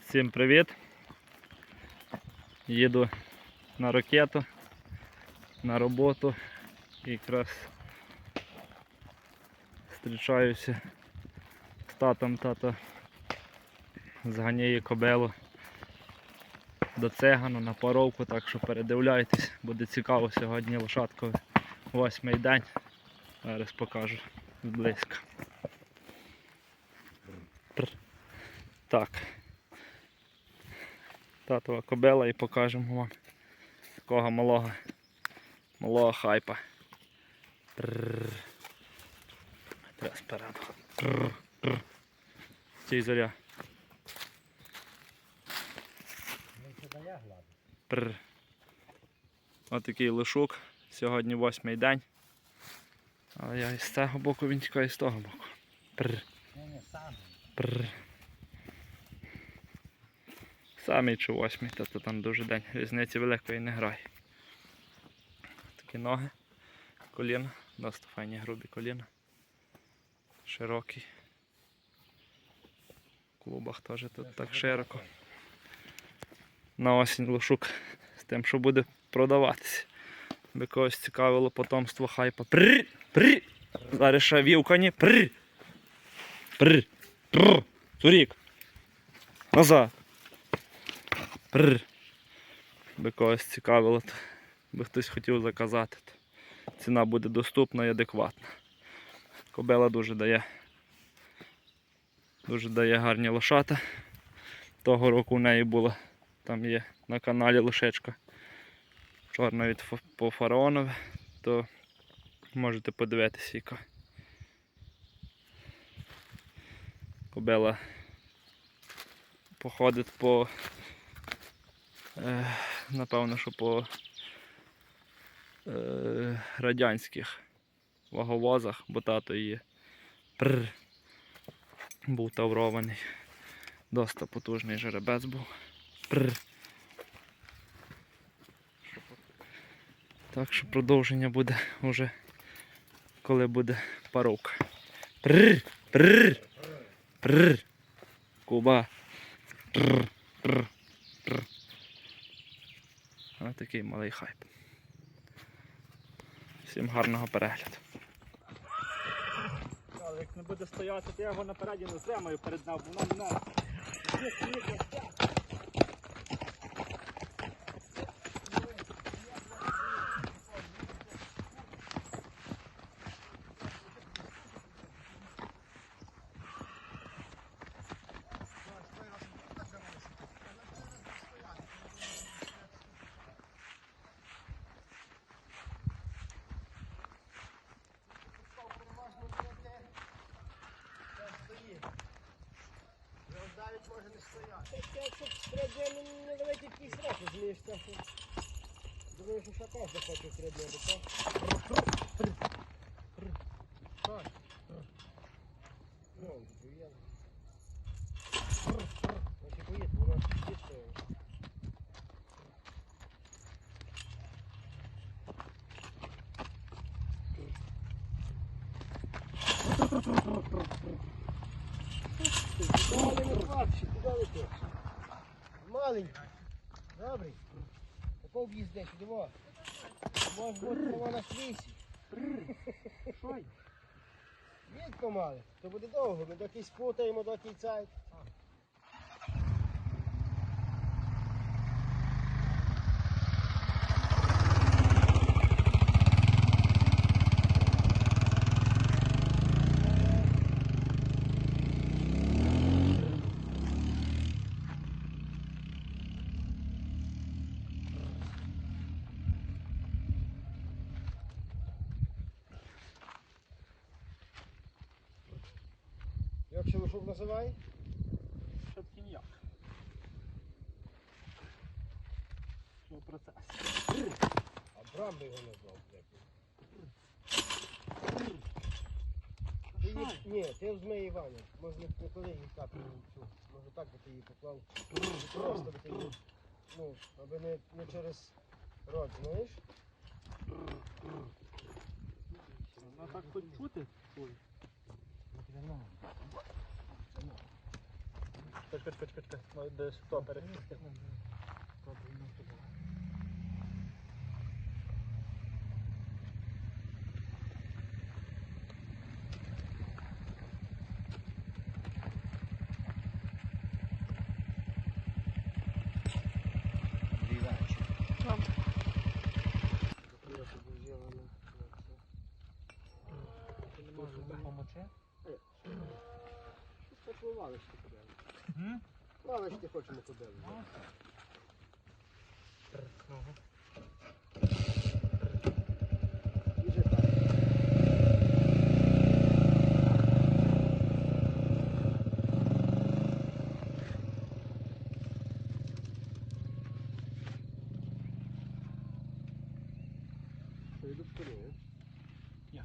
Всім привіт! Їду на ракету, на роботу. І якраз зустрічаюся з татом. Тато зганяє кобелу до цигану на паровку, так що передивляйтесь, буде цікаво сьогодні лошадковий восьмий день. Зараз покажу зблизька. Так. Татова кобила і покажемо вам такого малого малого хайпа. Прррр. Стій зоря. Ось такий лишук. Сьогодні восьмий день. Але я із цього боку він тікає з того боку. Прррр. Прррр. Самий чи восьмий, тобто там дуже день. Різниці великої не грає. Такі ноги, коліна, досить файні грубі коліна. Широкий. В клубах теж тут так широко. На осінь лошук з тим, що буде продаватися. Би когось цікавило потомство хайпа. Прррр! Прррр! Зараз ще вівкані. Прррр! Прррр! Прррр! Турік! Назад! Прррр. Би когось цікавило, то би хтось хотів заказати. Ціна буде доступна і адекватна. Кобила дуже дає. Дуже дає гарні лошата. Того року в неї була, там є на каналі лошечка чорна від по фараонове, то можете подивитися яка. Кобила походить по Е, напевно, що по е, радянських ваговозах, бо тато її прр, був таврований. Доста потужний жеребець був. Прр. Так що продовження буде вже коли буде паровка. Прр, прр, прр. Куба. Прр, прр, прр. Ось такий малий хайп. Всім гарного перегляду. Але як не буде стояти, то я його напереді не зремаю перед нами, воно мене. Якщо треба не давайте якийсь срок, розумієш, це що... Думаю, що шака захоче середньо, бо то... Так. Ну, я... Маленький. Добрий. Такого в'їзде, сюди. Може бути прямо на свісі. Шой. Відко мали. То буде довго, ми доки спутаємо, доки цей. Як ще лошок називає? Ніяк. Що процес? А Брам би його назвав. Її, ні, ти взмей Іваня. Може не, коли її капі цю. Може так би ти її поклав. Просто би ти її. Ну, аби не, не через рот, знаєш? Вона так хоч чути. Чекай, чекай, чекай, чекай. Ну, десь то перехистити. Лавочки хочемо кудили. Іже так. Що, йду в колі, е? Я.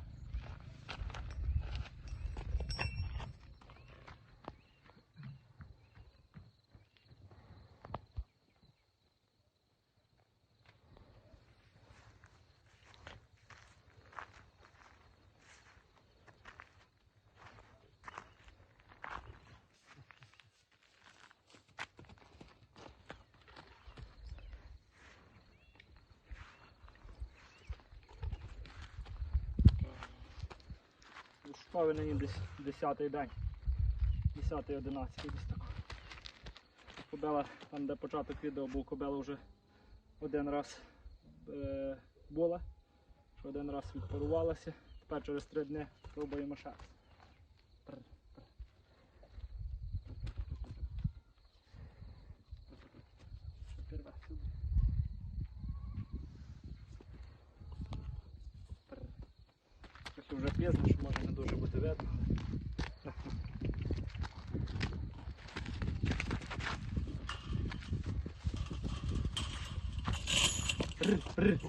Шукаю ній десь 10 день. 10 11 десь так. Кобела, там де початок відео був, кобела вже один раз е, була, один раз відпарувалася. Тепер через три дні пробуємо ще раз. Снимаю.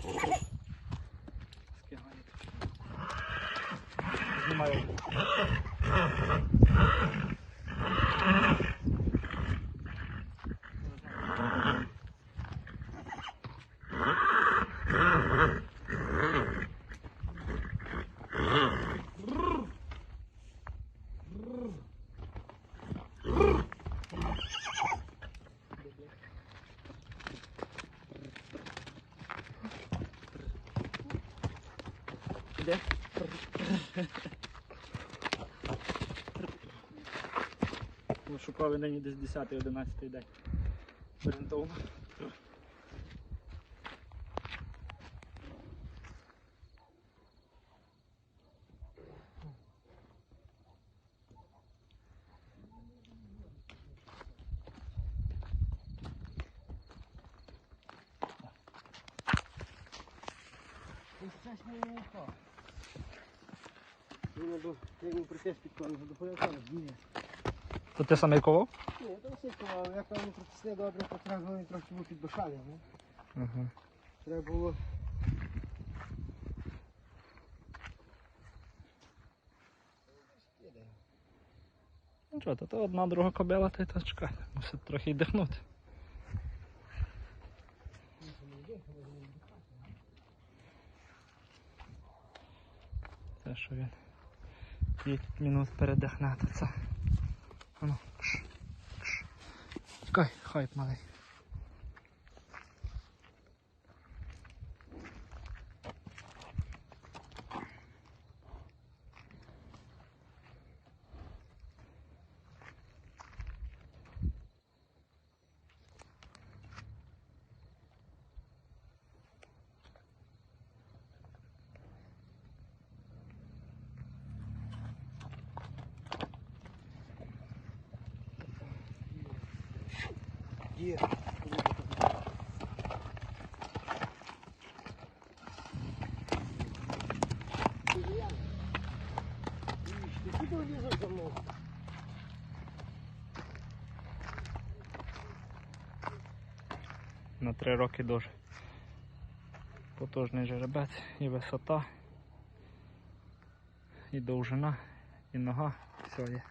Р. Скигає. Знімаю. Де? Ну, шукав нині десь 10-11 день. Орієнтовно. Упав. Він до як він притис під коло, до пояка Ні. То ти самий ковав? Ні, то все ковав. Як там не притисне добре, то треба він трохи був підбашаний, не? Угу. Треба було. Ну що, то, то одна друга кобила, та й то чекай. Мусить трохи віддихнути. Це що він 5 минут передихне, це. Ану. Чекай, хайп малий. Є. На 3 роки дуже. Потужний жеребець, і висота, і довжина, і нога, все є.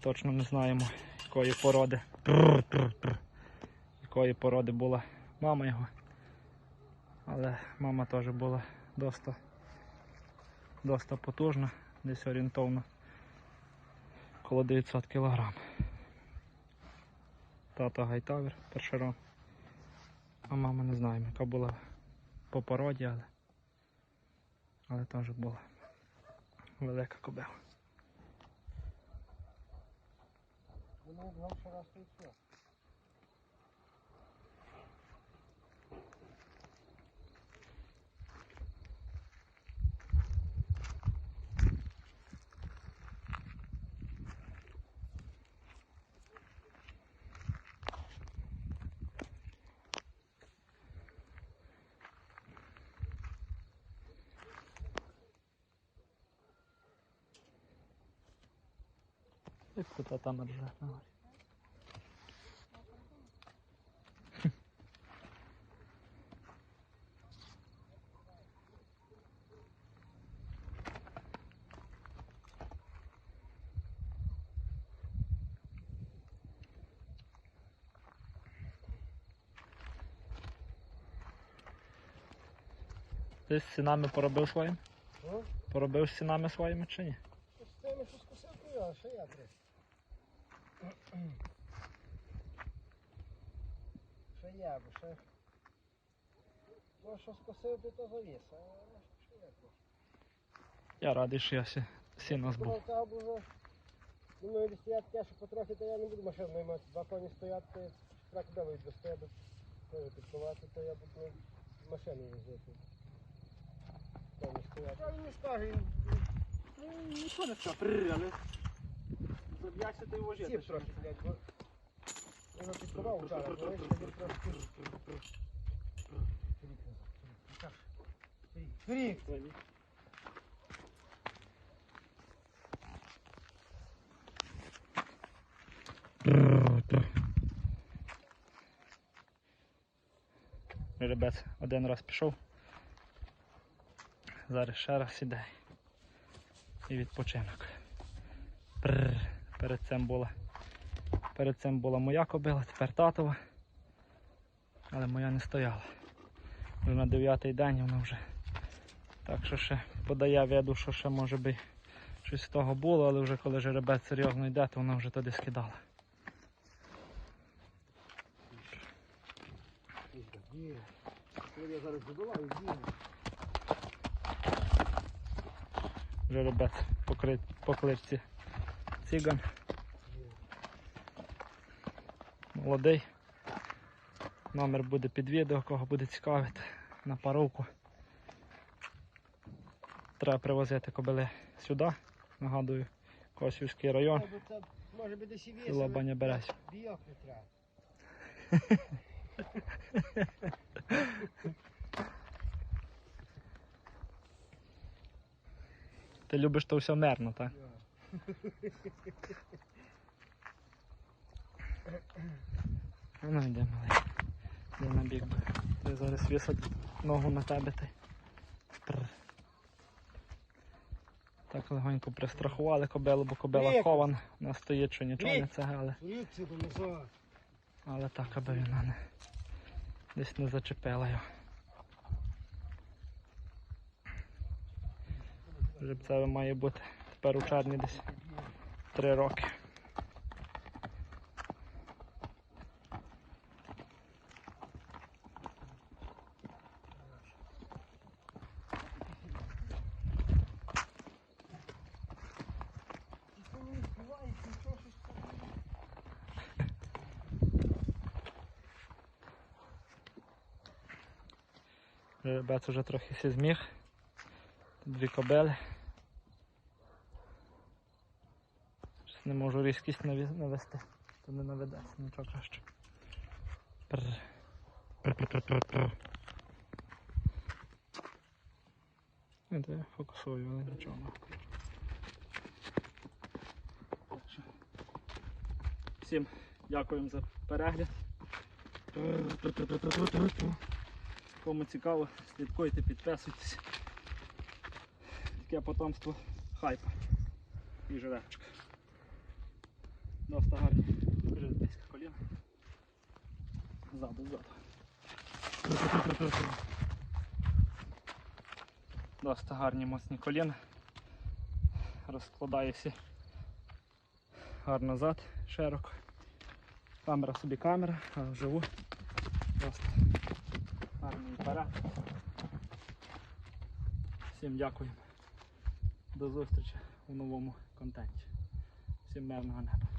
Точно не знаємо, якої породи. Якої породи була мама його. Але мама теж була доста Доста потужна, десь орієнтовно коло 900 кг. Тато гайтавер першерон. А мама не знаємо, яка була по породі, але, але теж була велика кобила. Воно два вчера все. Як тут там рже. Ти з сінами поробив своїм? Поробив з сінами своїми чи ні? З цими що скусив, то я, ще я три. Ще я, бо ще... Ну, що скосив, то то завіс, а ще я трохи. Я радий, що я сі-. Думав, та вже... Думаю, якщо стоять що потрохи, то я не буду машину наймати. Два коні стоять, то трак давить до себе. Підкувати, то я буду машину возити. Коні стоять. Та він не скаже, він Нічого не прррр, але заб'яся ти його сів трохи, блядь, бо... Я його підкував вчора, бо вийшло він трошки... Фрік, Фрік. Жеребець один раз пішов. Зараз ще раз іде. І відпочинок. Прррр. Перед цим була. Перед цим була моя кобила, тепер татова. Але моя не стояла. Вже на дев'ятий день вона вже. Так що ще подає виду, що ще може би щось з того було, але вже коли жеребець серйозно йде, то вона вже туди скидала. Жеребець по кличці циган. Молодий. Номер буде під відео, кого буде цікавити на паровку. Треба привозити кобили сюди. Нагадую, Косівський район, може би десь і весело. Баня Березь. Бійок не треба. Ти любиш то все мерно, так? А ну йде малий. Йде на бік. Ти зараз вісить ногу на тебе ти. Так легонько пристрахували кобилу, бо кобила Віку. кована. Вона стоїть, що нічого не Віку. це, але, так, аби вона не десь не зачепила його. Жеребцеве має бути тепер у червні десь 3 роки. Ти не співаєш, нічого щось там. Жеребець уже трохи сі зміг. Тут дві кобили. Не можу різкість навести. То не наведеться, нічого краще. То я фокусую, але нічого. Всім дякуємо за перегляд. Кому цікаво, слідкуйте, підписуйтесь. Таке потомство хайпа і жеребчика. Доста гарні. Жеребецьке коліно. Ззаду, ззаду. Доста гарні моцні коліна. розкладаюся гарно зад, широко. Камера собі камера, а вживу просто гарний апарат. Всім дякую. До зустрічі у новому контенті. Всім мирного неба.